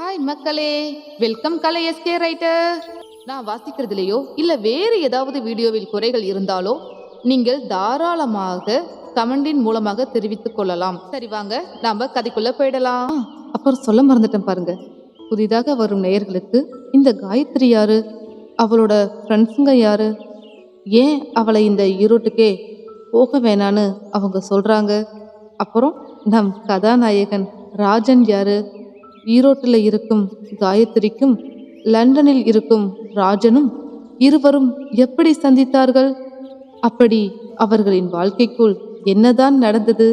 Hi மக்களே welcome கலை SK writer நான் வாசிக்கிறதுலையோ இல்ல வேறு ஏதாவது வீடியோவில் குறைகள் இருந்தாலோ நீங்கள் தாராளமாக கமெண்டின் மூலமாக தெரிவித்துக் கொள்ளலாம். சரி வாங்க நாம கதைக்குள்ள போயிடலாம். அப்புறம் சொல்ல மறந்துட்டேன் பாருங்க. புதிதாக வரும் நேயர்களுக்கு இந்த காயத்ரி யாரு? அவளோட ஃப்ரெண்ட்ஸுங்க யாரு? ஏன் அவளை இந்த ஈரோட்டுக்கே போக வேணான்னு அவங்க சொல்றாங்க? அப்புறம் நம் கதாநாயகன் ராஜன் யாரு? ஈரோட்டில் இருக்கும் காயத்ரிக்கும் லண்டனில் இருக்கும் ராஜனும் இருவரும் எப்படி சந்தித்தார்கள்? அப்படி அவர்களின் வாழ்க்கைக்குள் என்னதான் நடந்தது?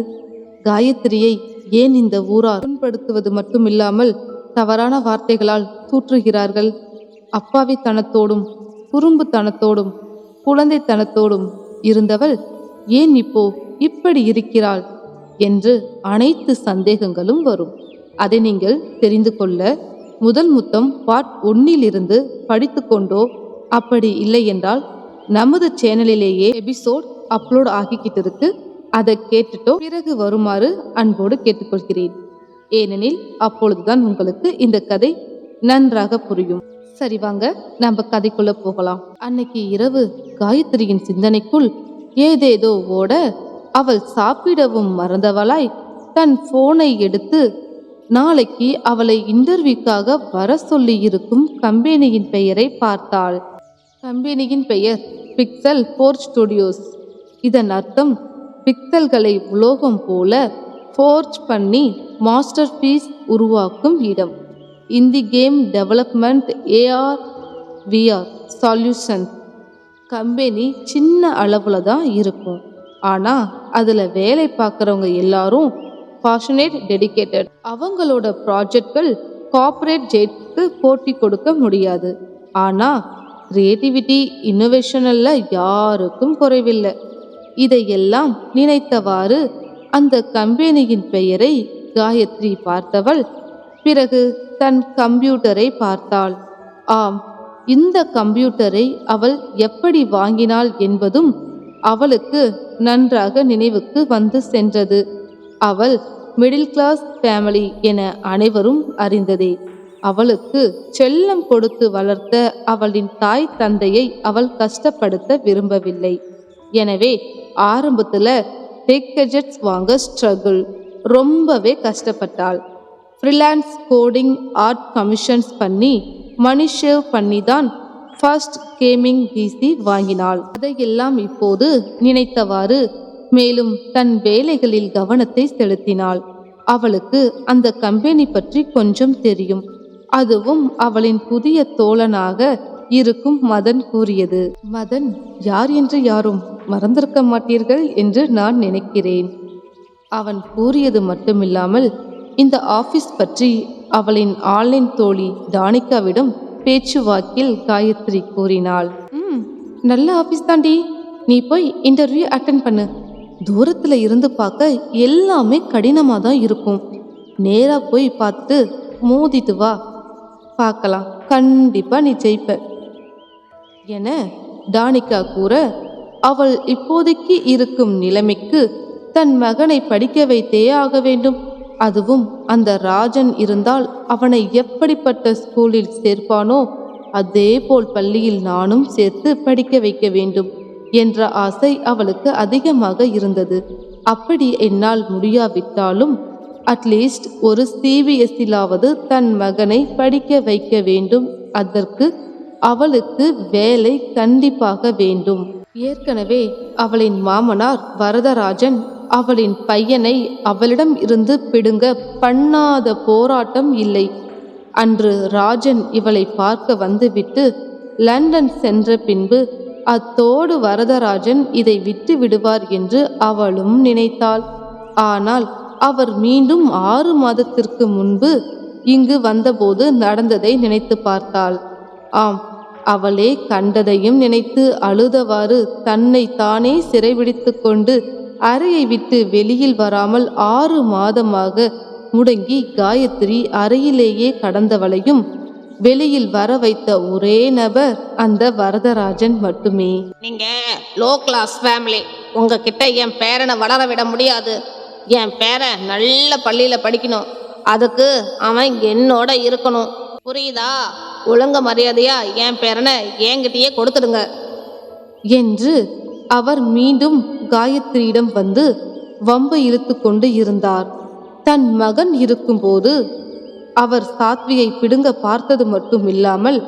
காயத்ரியை ஏன் இந்த ஊரார் புண்படுத்துவது மட்டுமில்லாமல் தவறான வார்த்தைகளால் தூற்றுகிறார்கள்? அப்பாவித்தனத்தோடும் குறும்புத்தனத்தோடும் குழந்தைத்தனத்தோடும் இருந்தவள் ஏன் இப்போ இப்படி இருக்கிறாள்? என்று அனைத்து சந்தேகங்களும் வரும். அதை நீங்கள் தெரிந்து கொள்ள முதல் முத்தம் பார்ட் ஒன்னிலிருந்து படித்துக்கொண்டோ அப்படி இல்லை என்றால் நமது சேனலிலேயே எபிசோட் அப்லோட் ஆகிக்கிட்டு இருக்கு அதை கேட்டுட்டோ பிறகு வருமாறு அன்போடு கேட்டுக்கொள்கிறேன். ஏனெனில் அப்பொழுதுதான் உங்களுக்கு இந்த கதை நன்றாக புரியும். சரி வாங்க நம்ம கதைக்குள்ள போகலாம். அன்னைக்கு இரவு காயத்ரியின் சிந்தனைக்குள் ஏதேதோ ஓட அவள் சாப்பிடவும் மறந்தவளாய் தன் போனை எடுத்து நாளைக்கு அவளை இன்டர்வியூக்காக வர சொல்லி இருக்கும் கம்பெனியின் பெயரை பார்த்தாள். கம்பெனியின் பெயர் பிக்சல் போர் ஸ்டுடியோஸ். இதன் அர்த்தம் பிக்சல்களை உலோகம் போல ஃபோர்ஜ் பண்ணி மாஸ்டர் பீஸ் உருவாக்கும் இடம். Indie game development AR VR solution. Company சின்ன அளவில் தான் இருக்கும். ஆனால் அதில் வேலை பார்க்குறவங்க எல்லாரும் பாஷனேட் டெடிகேட்டட் அவங்களோட ப்ராஜெக்ட்கள் கார்ப்பரேட் ஜெயிட்க்கு போட்டி கொடுக்க முடியாது. ஆனால் கிரியேட்டிவிட்டி இன்னோவேஷனில் யாருக்கும் குறைவில்லை. இதையெல்லாம் நினைத்தவாறு அந்த கம்பெனியின் பெயரை காயத்ரி பார்த்தவள் பிறகு தன் கம்ப்யூட்டரை பார்த்தாள். ஆம் இந்த கம்ப்யூட்டரை அவள் எப்படி வாங்கினாள் என்பதும் அவளுக்கு நன்றாக நினைவுக்கு வந்து சென்றது. அவள் மிடில் கிளாஸ் ஃபேமிலி என அனைவரும் அறிந்ததே. அவளுக்கு செல்லம் கொடுத்து வளர்த்த அவளின் தாய் தந்தையை அவள் கஷ்டப்படுத்த விரும்பவில்லை. எனவே ஆரம்பத்தில் டெக் கெஜெட்ஸ் வாங்க ஸ்ட்ரகிள் ரொம்பவே கஷ்டப்பட்டாள். ஃப்ரீலான்ஸ் கோடிங் ஆர்ட் கமிஷன்ஸ் பண்ணி மணி ஷேவ் பண்ணி தான் ஃபர்ஸ்ட் கேமிங் பிசி வாங்கினாள். அதையெல்லாம் இப்போது நினைத்தவாறு மேலும் தன் வேலைகளில் கவனத்தை செலுத்தினாள். அவளுக்கு அந்த கம்பெனி பற்றி கொஞ்சம் தெரியும். அதுவும் அவளின் புதிய தோழனாக இருக்கும் மதன் கூறியது. மதன் யார் என்று யாரும் மறந்திருக்க மாட்டீர்கள் என்று நான் நினைக்கிறேன். அவன் கூறியது மட்டுமில்லாமல் இந்த ஆபீஸ் பற்றி அவளின் ஆன்லைன் தோழி டானிகாவிடம் பேச்சுவாக்கில் காயத்ரி கூறினாள். ம் நல்ல ஆபீஸ் தாண்டி. நீ போய் இன்டர்வியூ அட்டன் பண்ணு. தூரத்தில் இருந்து பார்க்க எல்லாமே கடினமாக தான் இருக்கும். நேராக போய் பார்த்து மோதிட்டு வா. பார்க்கலாம். கண்டிப்பாக நீ ஜெயிப்ப. என டானிகா கூற அவள் இப்போதைக்கு இருக்கும் நிலைமைக்கு தன் மகனை படிக்க வைத்தே ஆக வேண்டும். அதுவும் அந்த ராஜன் இருந்தால் அவனை எப்படிப்பட்ட ஸ்கூலில் சேர்ப்பானோ அதே போல் பள்ளியில் நானும் சேர்த்து படிக்க வைக்க வேண்டும். என்ற ஆசை அவளுக்கு அதிகமாக இருந்தது. அப்படி என்னால் முடியாவிட்டாலும் அட்லீஸ்ட் ஒரு சிபிஎஸ்சிலாவது தன் மகனை படிக்க வைக்க வேண்டும். அதற்கு அவளுக்கு வேலை கண்டிப்பாக வேண்டும். ஏற்கனவே அவளின் மாமனார் வரதராஜன் அவளின் பையனை அவளிடம் இருந்து பிடுங்க பண்ணாத போராட்டம் இல்லை. அன்று ராஜன் இவளை பார்க்க வந்துவிட்டு லண்டன் சென்ற பின்பு அத்தோடு வரதராஜன் இதை விட்டு விடுவார் என்று அவளும் நினைத்தாள். ஆனால் அவர் மீண்டும் ஆறு மாதத்திற்கு முன்பு இங்கு வந்தபோது நடந்ததை நினைத்து பார்த்தாள். ஆம் அவளே கண்டதையும் நினைத்து அழுதவாறு தன்னை தானே சிறைபிடித்து கொண்டு அறையை விட்டு வெளியில் வராமல் ஆறு மாதமாக முடங்கி காயத்ரி அறையிலேயே கடந்தவளையும் வெளியில் வர வைத்த ஒரே நபர் அந்த வரதராஜன் மட்டுமே. நீங்க லோ கிளாஸ் ஃபேமிலி உங்ககிட்ட என் பேரனை வளர விட முடியாது. என் பேரன் நல்ல பள்ளியில் படிக்கணும். அதுக்கு அவன் என்னோட இருக்கணும். புரியுதா? ஒழுங்க மரியாதையா என் பேரனை என்கிட்டயே கொடுத்துடுங்க. என்று அவர் மீண்டும் காயத்ரியிடம் வந்து வம்பு இழுத்து கொண்டு இருந்தார். தன் மகன் இருக்கும்போது அவர் சாத்வியை பிடுங்க பார்த்தது மட்டும் இல்லாமல்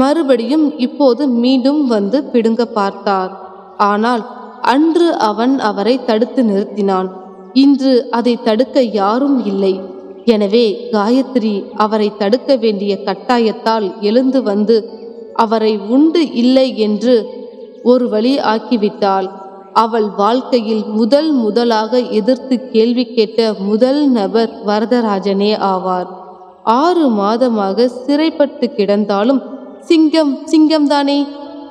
மறுபடியும் இப்போது மீண்டும் வந்து பிடுங்க பார்த்தார். ஆனால் அன்று அவன் அவரை தடுத்து நிறுத்தினான். இன்று அதை தடுக்க யாரும் இல்லை. எனவே காயத்ரி அவரை தடுக்க வேண்டிய கட்டாயத்தால் எழுந்து வந்து அவரை உண்டு இல்லை என்று ஒரு வழி ஆக்கிவிட்டாள். அவள் வாழ்க்கையில் முதல் முதலாக எதிர்த்து கேள்வி கேட்ட முதல் நபர் வரதராஜனே ஆவார். ஆறு மாதமாக சிறைப்பட்டு கிடந்தாலும் சிங்கம் சிங்கம்தானே?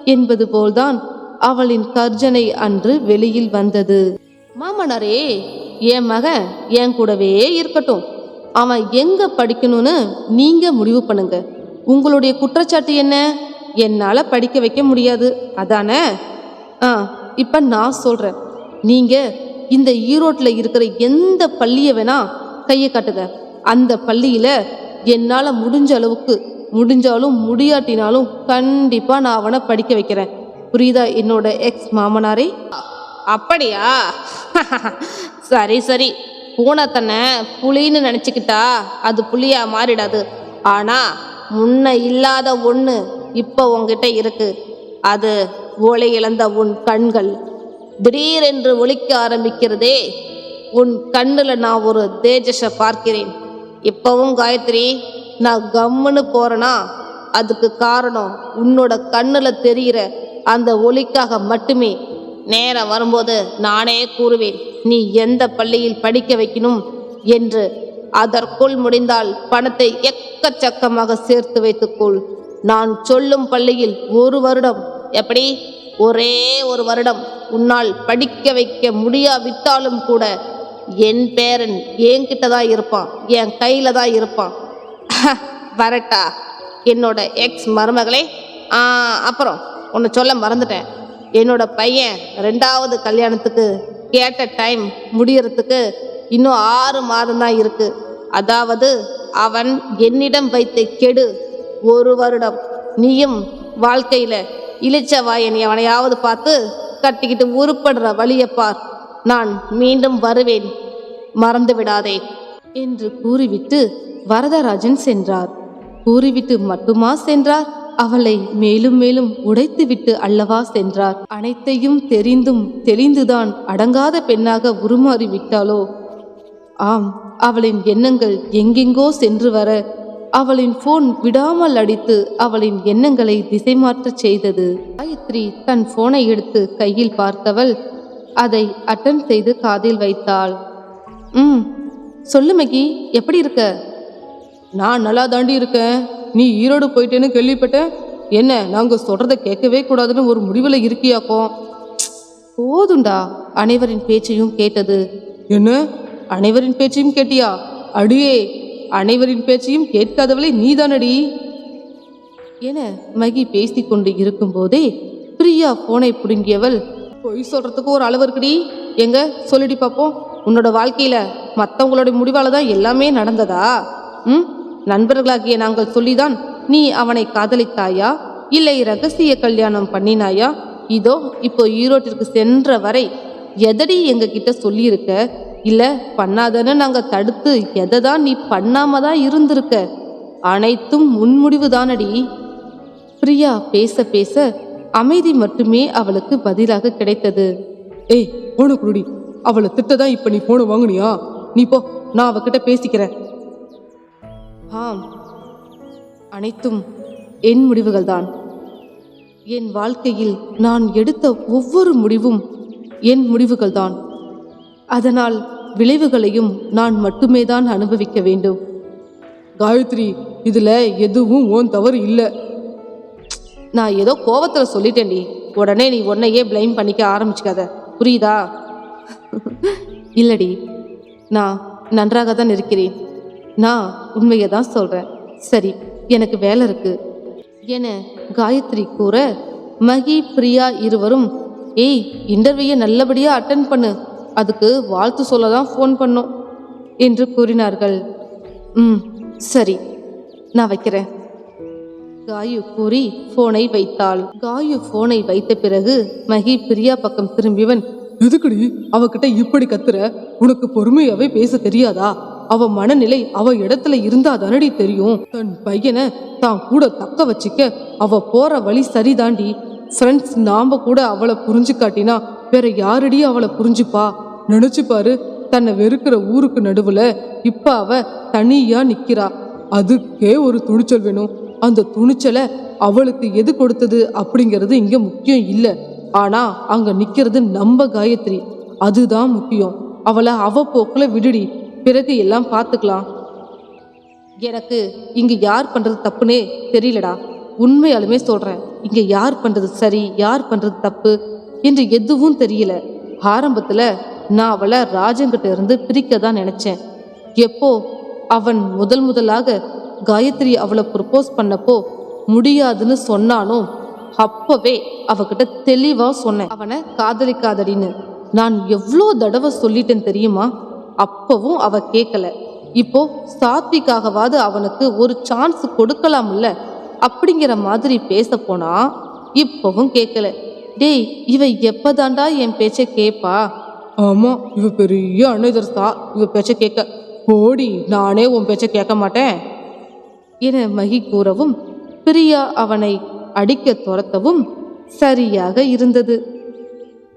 என்பது போல்தான் அவளின் கர்ஜனை அன்று வெளியில் வந்தது. மாமனாரே என் மகன் என் கூடவே இருக்கட்டும். அவன் எங்க படிக்கணும்னு நீங்க முடிவு பண்ணுங்க. உங்களுடைய குற்றச்சாட்டு என்ன? என்னால் படிக்க வைக்க முடியாது. அதானே? ஆ இப்போ நான் சொல்கிறேன் நீங்கள் இந்த ஈரோட்டில் இருக்கிற எந்த பள்ளியை வேணால் கையை காட்டுங்க. அந்த பள்ளியில் என்னால் முடிஞ்ச அளவுக்கு முடிஞ்சாலும் முடியாட்டினாலும் கண்டிப்பாக நான் அவனை படிக்க வைக்கிறேன். புரியுதா? என்னோட எக்ஸ் மாமனாரே. அப்படியா? சரி சரி. பூனை தன்னை புலின்னு நினச்சிக்கிட்டா அது புலியாக மாறிடாது. ஆனால் முன்ன இல்லாத ஒன்று இப்போ உங்ககிட்ட இருக்கு. அது ஒளி இழந்த உன் கண்கள். திடீரென்று ஒழிக்க ஆரம்பிக்கிறதே உன் கண்ணில் நான் ஒரு தேஜஸை பார்க்கிறேன். இப்பவும் காயத்ரி நான் கம்முன்னு போறேனா? அதுக்கு காரணம் உன்னோட கண்ணுல தெரிகிற அந்த ஒளிக்காக மட்டுமே. நேரம் வரும்போது நானே கூறுவேன் நீ எந்த பள்ளியில் படிக்க வைக்கணும் என்று. அதற்குள் முடிந்தால் பணத்தை எக்கச்சக்கமாக சேர்த்து வைத்துக்கொள் நான் சொல்லும் பள்ளியில் ஒரு வருடம் எப்படி? ஒரே ஒரு வருடம் உன்னால் படிக்க வைக்க முடியாவிட்டாலும் கூட என் பேரன் என்கிட்ட தான் இருப்பான் என் கையில் தான் இருப்பான். வரட்டா என்னோட எக்ஸ் மருமகளே. அப்புறம் ஒன்று சொல்ல மறந்துட்டேன். என்னோட பையன் ரெண்டாவது கல்யாணத்துக்கு கேட்ட டைம் முடியறதுக்கு இன்னும் ஆறு மாதம் தான் இருக்கு. அதாவது அவன் என்னிடம் வைத்த கெடு ஒரு வருடம். நீயும் வாழ்க்கையில இழிச்ச வாயன் எவனையாவது பார்த்து கட்டிக்கிட்டு உருப்படுற வழியை பார். நான் மீண்டும் வருவேன். மறந்து விடாதே. என்று கூறிவிட்டு வரதராஜன் சென்றார். கூறிவிட்டு மட்டுமா சென்றார்? அவளை மேலும் மேலும் உடைத்துவிட்டு அல்லவா சென்றார். அனைத்தையும் தெரிந்தும் தெளிந்துதான் அடங்காத பெண்ணாக உருமாறிவிட்டாளோ ஆம் அவளின் எண்ணங்கள் எங்கெங்கோ சென்று வர அவளின் போன் விடாமல் அடித்து அவளின் எண்ணங்களை திசை மாற்றச் செய்தது. காயத்ரி தன் போனை எடுத்து கையில் பார்த்தவள் அதை அட்டன் செய்து காதில் வைத்தாள். ம் சொல்லு மகி எப்படி இருக்க? நான் நல்லா தாண்டி இருக்கேன். நீ ஈரோடு போயிட்டேன்னு கேள்விப்பட்டேன் என்ன நாங்க சொல்கிறத கேட்கவே கூடாதுன்னு ஒரு முடிவில் இருக்கியாக்கோ போதுண்டா அனைவரின் பேச்சையும் கேட்டது. என்ன? அனைவரின் பேச்சையும் கேட்டியா? அடியே அனைவரின் பேச்சையும் கேட்காதவளே நீதானடி? என மகி பேசிக்கொண்டு இருக்கும்போதே பிரியா போனை புடுங்கியவள் பொய் சொல்றதுக்கு ஒரு அளவு இருக்குடி. எங்க? சொல்லிடி பார்ப்போம் உன்னோட வாழ்க்கையில மற்றவங்களுடைய முடிவால தான் எல்லாமே நடந்ததா? ம்? நண்பர்களாகிய நாங்கள் சொல்லிதான் நீ அவனை காதலித்தாயா? இல்லை ரகசிய கல்யாணம் பண்ணினாயா? இதோ இப்போ ஈரோட்டிற்கு சென்ற வரை எதடி எங்க கிட்ட சொல்லியிருக்க? இல்ல பண்ணாதன்னு நாங்க தடுத்து எதை தான் நீ பண்ணாம தான் இருந்திருக்க? அனைத்தும் முன்முடிவு தானடி பிரியா பேச பேச அமைதி மட்டுமே அவளுக்கு பதிலாக கிடைத்தது. ஏய் போன குருடி. அவளை திட்டதான் இப்ப நீ போன வாங்குனியா? நீ போ நான் அவகிட்ட பேசிக்கிறேன். ஆம். அனைத்தும் என் முடிவுகள்தான். என் வாழ்க்கையில் நான் எடுத்த ஒவ்வொரு முடிவும் என் முடிவுகள்தான். அதனால் விளைவுகளையும் நான் மட்டுமே தான் அனுபவிக்க வேண்டும். காயத்ரி இதுல எதுவும் ஓன் தவறு இல்ல. நான் ஏதோ கோவத்தில் சொல்லிட்டேன்டி. உடனே நீ உன்னையே ப்ளைம் பண்ணிக்க ஆரம்பிச்சுக்காத. புரியுதா? இல்லடி. நான் நன்றாக தான் இருக்கிறேன். நான் உண்மையை தான் சொல்கிறேன் சரி எனக்கு வேலை இருக்கு. என காயத்ரி கூற மகி பிரியா இருவரும் ஏய் இன்டர்வியூயை நல்லபடியாக அட்டன் பண்ணு. அதுக்கு வாழ்த்து சொல்ல தான் ஃபோன் பண்ணோம். என்று கூறினார்கள். ம் சரி. நான் வைக்கிறேன். காயு கூறி போனை வைத்தாள். காயு போனை வைத்த பிறகு மகி பிரியா பக்கம் திரும்பியவன் எதுக்குடி அவகிட்ட இப்படி கத்துற? உனக்கு பொறுமையாவே பேச தெரியாதா? அவ மனநிலை அவ இடத்துல இருந்தா தானடி தெரியும். தன் பையனை தான் கூட தக்க வச்சுக்க அவ போற வழி சரிதாண்டி. ஃப்ரெண்ட்ஸ் நாம கூட அவளை புரிஞ்சு காட்டினா வேற யாரடி அவளை புரிஞ்சுப்பா? நினைச்சு பாரு தன்னை வெறுக்கிற ஊருக்கு நடுவுல இப்ப அவ தனியா நிக்கிறா. அதுக்கே ஒரு துணிச்சல் வேணும். அந்த துணிச்சலை அவளுக்கு எது கொடுத்தது அப்படிங்கிறது இங்கே முக்கியம் இல்லை. ஆனால் அங்கே நிற்கிறது நம்ம காயத்ரி. அதுதான் முக்கியம். அவளை அவ போக்கில் விடுடி. பிறகு எல்லாம் பார்த்துக்கலாம் எனக்கு இங்கே யார் பண்ணுறது தப்புனே தெரியலடா. உண்மையாலுமே சொல்கிறேன் இங்கே யார் பண்ணுறது சரி யார் பண்ணுறது தப்பு என்று எதுவும் தெரியல. ஆரம்பத்தில் நான் அவளை ராஜங்கிட்ட இருந்து பிரிக்க தான் நினச்சேன். எப்போ? அவன் முதல் முதலாக காயத்ரி அவளை ப்ரப்போஸ் பண்ணப்போ முடியாதுன்னு சொன்னாலும் அப்பவே அவகிட்ட தெளிவாக சொன்னேன். அவனை காதலிக்காதடின்னு. நான் எவ்வளோ தடவை சொல்லிட்டேன் தெரியுமா? அப்பவும் அவ கேட்கல இப்போ சாத்விக்காகவாது அவனுக்கு ஒரு சான்ஸ் கொடுக்கலாம்ல? அப்படிங்கிற மாதிரி பேச போனா இப்பவும் கேட்கல டேய் இவ எப்பதாண்டா என் பேச்ச கேப்பா? ஆமா இவ பெரிய அணுதர்சா இவ பேச்ச கேட்க போடி நானே உன் பேச்ச கேட்க மாட்டேன். என மகி கூறவும் பிரியா அவனை அடிக்க துரத்தவும் சரியாக இருந்தது.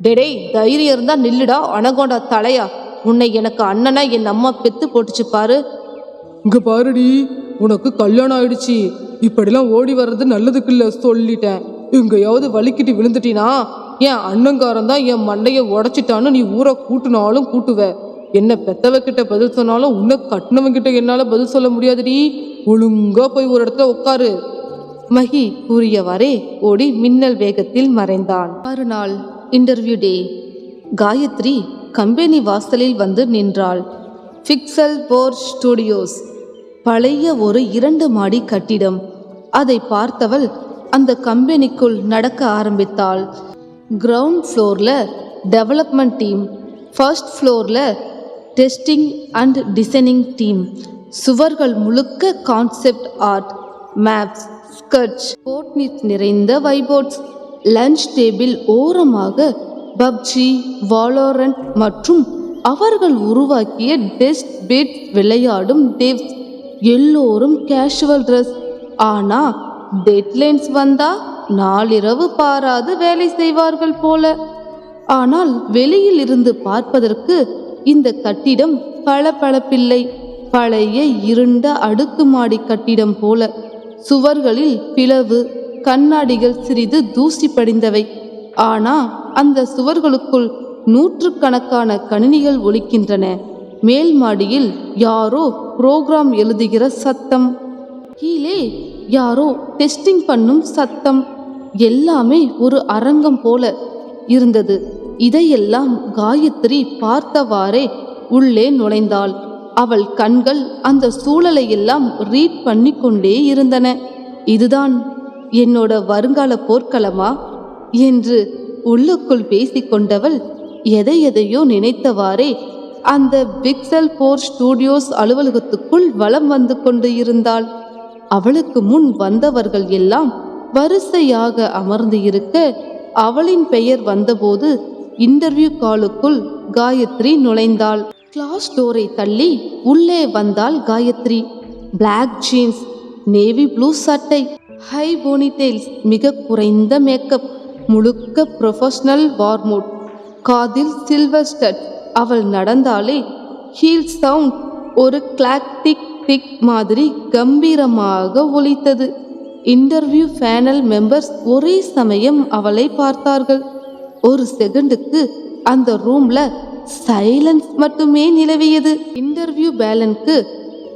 டெடே தைரியம் இருந்தா நில்லுடா அனகோண்டா தலையா. உன்னை எனக்கு அண்ணனா என் அம்மா பெத்து போட்டுச்சு பாரு. இங்க பாருடி உனக்கு கல்யாணம் ஆயிடுச்சு. இப்படிலாம் ஓடி வர்றது நல்லதுக்கு இல்ல சொல்லிட்டேன். எங்கேயாவது வலிக்கிட்டு விழுந்துட்டினா என் அண்ணங்காரன் தான் என் மண்டைய உடைச்சிட்டான்னு நீ ஊரை கூட்டினாலும் கூட்டுவ. என்ன பெத்தவ கிட்ட பதில் சொன்னாலும் உன்னை கட்டினவன் கிட்ட என்னால பதில் சொல்ல முடியாதுடி. ஒழுங்கா போய் ஒரு இடத்துல உட்காரு. மகி கூறியவாறே ஓடி மின்னல் வேகத்தில் மறைந்தான். மறுநாள் இன்டர்வியூ டே காயத்ரி கம்பெனி வாசலில் வந்து நின்றாள். ஃபிக்சல் போர் ஸ்டுடியோஸ் பழைய ஒரு இரண்டு மாடி கட்டிடம். அதை பார்த்தவள் அந்த கம்பெனிக்குள் நடக்க ஆரம்பித்தாள். கிரவுண்ட் ஃப்ளோரில் டெவலப்மெண்ட் டீம் ஃபர்ஸ்ட் ஃப்ளோரில் டெஸ்டிங் அண்ட் டிசைனிங் டீம் சுவர்கள் முழுக்க கான்செப்ட் ஆர்ட் மேப்ஸ் ஸ்கட்ச் போட்னிட் நிறைந்த வைபோர்ட்ஸ் லஞ்ச் டேபிள் ஓரமாக பப்ஜி வாலோரண்ட் மற்றும் அவர்கள் உருவாக்கிய டெஸ்ட் பேட் விளையாடும் டேவ்ஸ் எல்லோரும் கேஷுவல் ட்ரெஸ் ஆனால் டெட்லைன்ஸ் வந்தா நாளிரவு பாராது வேலை செய்வார்கள் போல. ஆனால் வெளியில் இருந்து பார்ப்பதற்கு இந்த கட்டிடம் பளபளப்பில்லை. பழைய இருண்ட அடுக்குமாடி கட்டிடம் போல சுவர்களில் பிளவு கண்ணாடிகள் சிறிது தூசி படிந்தவை. ஆனா அந்த சுவர்களுக்குள் நூற்றுக்கணக்கான கணினிகள் ஒலிக்கின்றன. மேல் மாடியில் யாரோ புரோகிராம் எழுதுகிற சத்தம். கீழே யாரோ டெஸ்டிங் பண்ணும் சத்தம். எல்லாமே ஒரு அரங்கம் போல இருந்தது. இதையெல்லாம் காயத்ரி பார்த்தவாறே உள்ளே நுழைந்தாள். அவள் கண்கள் அந்த சூழலை எல்லாம் ரீட் பண்ணி கொண்டே இருந்தன. இதுதான் என்னோட வருங்கால போர்க்களமா? என்று உள்ளுக்குள் பேசிக்கொண்டவள் எதை எதையோ நினைத்தவாறே அந்த பிக்சல் போர் ஸ்டூடியோஸ் அலுவலகத்துக்குள் வலம் வந்து கொண்டு இருந்தாள். அவளுக்கு முன் வந்தவர்கள் எல்லாம் வரிசையாக அமர்ந்து இருக்க அவளின் பெயர் வந்தபோது இன்டர்வியூ காலுக்குள் காயத்ரி நுழைந்தாள். கிளாஸ் டோரை தள்ளி உள்ளே வந்தாள் Gayathri. Black jeans navy blue சட்டை ஹை போனிடெயில்ஸ் மிக குறைந்த மேக்கப் முழுக்க ப்ரொஃபஷனல் வார்மோட் காதில் சில்வர் ஸ்டட் அவள் நடந்தாலே ஹீல் சவுண்ட் ஒரு கிளாக் டிக் டிக் மாதிரி கம்பீரமாக ஒலித்தது. இன்டர்வியூ பேனல் மெம்பர்ஸ் ஒரே சமயம் அவளை பார்த்தார்கள். ஒரு செகண்டுக்கு அந்த ரூம்ல சைலன்ஸ் மட்டுமே நிலவியது. இன்டர்வியூ பேலனுக்கு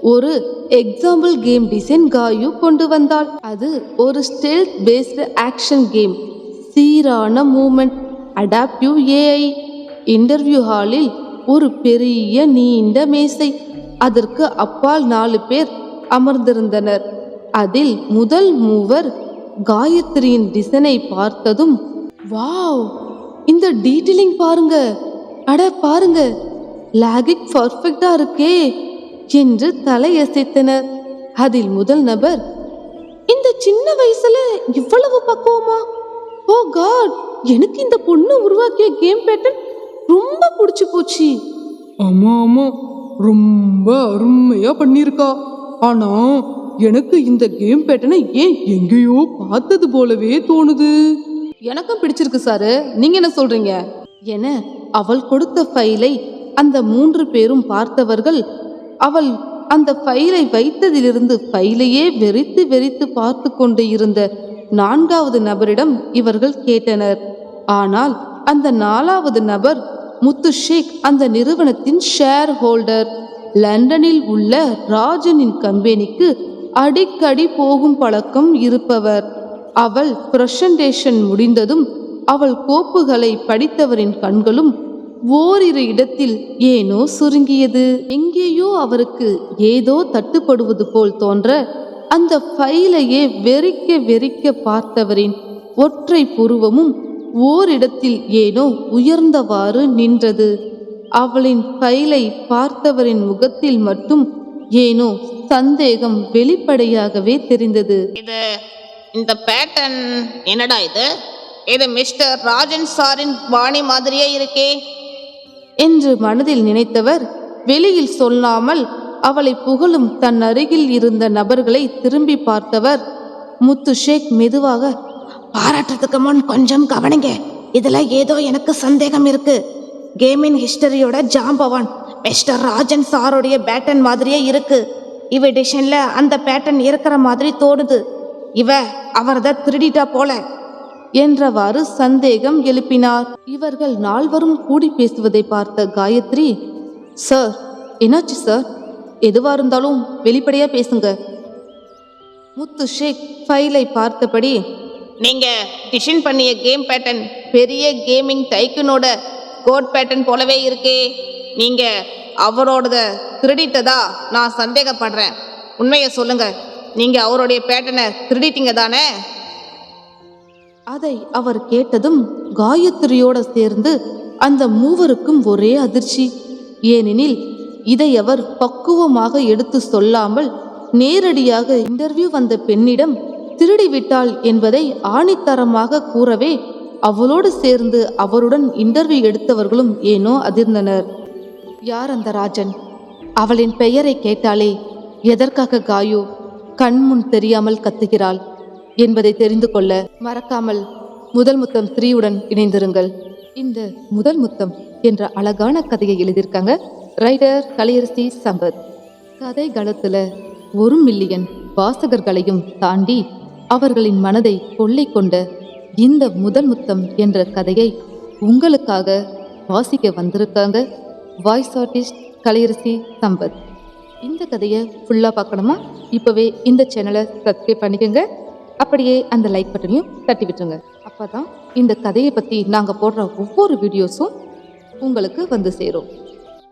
ஒரு எக்ஸாம்பிள் கேம் டிசைன் காயு கொண்டு வந்தாள். அது ஒரு ஸ்டெல்த் பேஸ்டு ஆக்ஷன் கேம் சீரான மூமெண்ட் அடாப்டிவ் ஏஐ இன்டர்வியூ ஹாலில் ஒரு பெரிய நீண்ட மேசை. அதற்கு அப்பால் நாலு பேர் அமர்ந்திருந்தனர். அதில் முதல் மூவர் காயத்ரியின் டிசைனை பார்த்ததும் வாவ்! இந்த டீட்டெயிலிங் பாருங்க! அட பாருங்க லாகிக் பர்ஃபெக்டா இருக்கே என்று தலையசைத்தனர் அதில் முதல் நபர் இந்த சின்ன வயசுல இவ்வளவு பக்குவமா? ஓ காட் எனக்கு இந்த பொண்ணு உருவாக்கிய கேம் பேட்டர்ன் ரொம்ப பிடிச்சு போச்சு. ஆமா ஆமா ரொம்ப அருமையா பண்ணியிருக்கா. ஆனா எனக்கு இந்த கேம் பேட்டனை ஏன் எங்கேயோ பார்த்தது போலவே தோணுது. எனக்கும் பிடிச்சிருக்கு சாரு. நீங்க என்ன சொல்றீங்க? என அவள் கொடுத்த ஃபைலை அந்த மூன்று பேரும் பார்த்தவர்கள் அவள் அந்த ஃபைலை வைத்ததிலிருந்து ஃபைலையே வெறித்து வெறித்து பார்த்து கொண்டு இருந்த நான்காவது நபரிடம் இவர்கள் கேட்டனர். ஆனால் அந்த நாலாவது நபர் முத்து ஷேக் அந்த நிறுவனத்தின் ஷேர் ஹோல்டர். லண்டனில் உள்ள ராஜனின் கம்பெனிக்கு அடிக்கடி போகும் பழக்கம் இருப்பவர். அவள் பிரசன்டேஷன் முடிந்ததும் அவள் கோப்புகளை படித்தவரின் கண்களும் ஓரிரு இடத்தில் ஏனோ சுருங்கியது. எங்கேயோ அவருக்கு ஏதோ தட்டுப்படுவது போல் தோன்ற அந்த ஃபைலையே வெறிக்க வெறிக்க பார்த்தவரின் ஒற்றை புருவமும் ஓரிடத்தில் ஏனோ உயர்ந்தவாறு நின்றது. அவளின் ஃபைலை பார்த்தவரின் முகத்தில் மட்டும் ஏனோ சந்தேகம் வெளிப்படையாகவே தெரிந்தது. இது இந்த பேட்டர்ன் என்னடா இது? இது மிஸ்டர் ராஜன் சாரின் பாணி மாதிரியே இருக்கே. என்று மனதில் நினைத்தவர் வெளியில் சொல்லாமல் அவளை புகழும் தன் அருகில் இருந்த நபர்களை திரும்பி பார்த்தவர் முத்து ஷேக் மெதுவாக பாராட்டுறதுக்கு முன் கொஞ்சம் கவனிங்க. இதுல ஏதோ எனக்கு சந்தேகம் இருக்கு. கேமின் ஹிஸ்டரியோட ஜாம்பவான் மிஸ்டர் ராஜன் சாருடைய பேட்டன் மாதிரியே இருக்கு. இவ டிஷனில் அந்த பேட்டன் இருக்கிற மாதிரி தோணுது. இவ அவர்தான் திருடிட்டா போல. என்றவாறு சந்தேகம் எழுப்பினார். இவர்கள் நால்வரும் கூடி பேசுவதை பார்த்த காயத்ரி சார் என்னாச்சு சார்? எதுவா இருந்தாலும் வெளிப்படையா பேசுங்க. முத்து ஷேக் ஃபைலை பார்த்தபடி நீங்க டிஷன் பண்ணிய கேம் பேட்டர்ன் பெரிய கேமிங் டைக்குனோட கோட் பேட்டர்ன் போலவே இருக்கே. நீங்க அவரோடத திருடிட்டதா நான் சந்தேகப்படுறேன். உண்மையை சொல்லுங்க. நீங்க அவருடைய பேட்டனை திருடிட்டீங்க தானே? அதை அவர் கேட்டதும் காயத்ரியோட சேர்ந்து அந்த மூவருக்கும் ஒரே அதிர்ச்சி. ஏனெனில் இதை அவர் பக்குவமாக எடுத்து சொல்லாமல் நேரடியாக இன்டர்வியூ வந்த பெண்ணிடம் திருடிவிட்டாள் என்பதை ஆணித்தரமாக கூறவே அவளோடு சேர்ந்து அவருடன் இன்டர்வியூ எடுத்தவர்களும் ஏனோ அதிர்ந்தனர். யார் அந்த ராஜன்? அவளின் பெயரை கேட்டாலே எதற்காக காயோ? கண்முன் தெரியாமல் கத்துகிறாள். என்பதை தெரிந்து கொள்ள மறக்காமல் முதல் முத்தம் த்ரீயுடன் இணைந்திருங்கள். இந்த முதல் முத்தம் என்ற அழகான கதையை எழுதியிருக்காங்க ரைடர் கலையரசி சம்பத். கதை களத்தில் ஒரு மில்லியன் வாசகர்களையும் தாண்டி அவர்களின் மனதை கொள்ளை கொண்ட இந்த முதல் முத்தம் என்ற கதையை உங்களுக்காக வாசிக்க வந்திருக்காங்க வாய்ஸ் ஆர்டிஸ்ட் கலையரசி சம்பத். இந்த கதையை ஃபுல்லாக பார்க்கணுமா? இப்போவே இந்த சேனலை சப்ஸ்கிரைப் பண்ணிக்கோங்க. அப்படியே அந்த லைக் பட்டனையும் தட்டி விட்டுருங்க. அப்போ தான் இந்த கதையை பற்றி நாங்கள் போடுற ஒவ்வொரு வீடியோஸும் உங்களுக்கு வந்து சேரும்.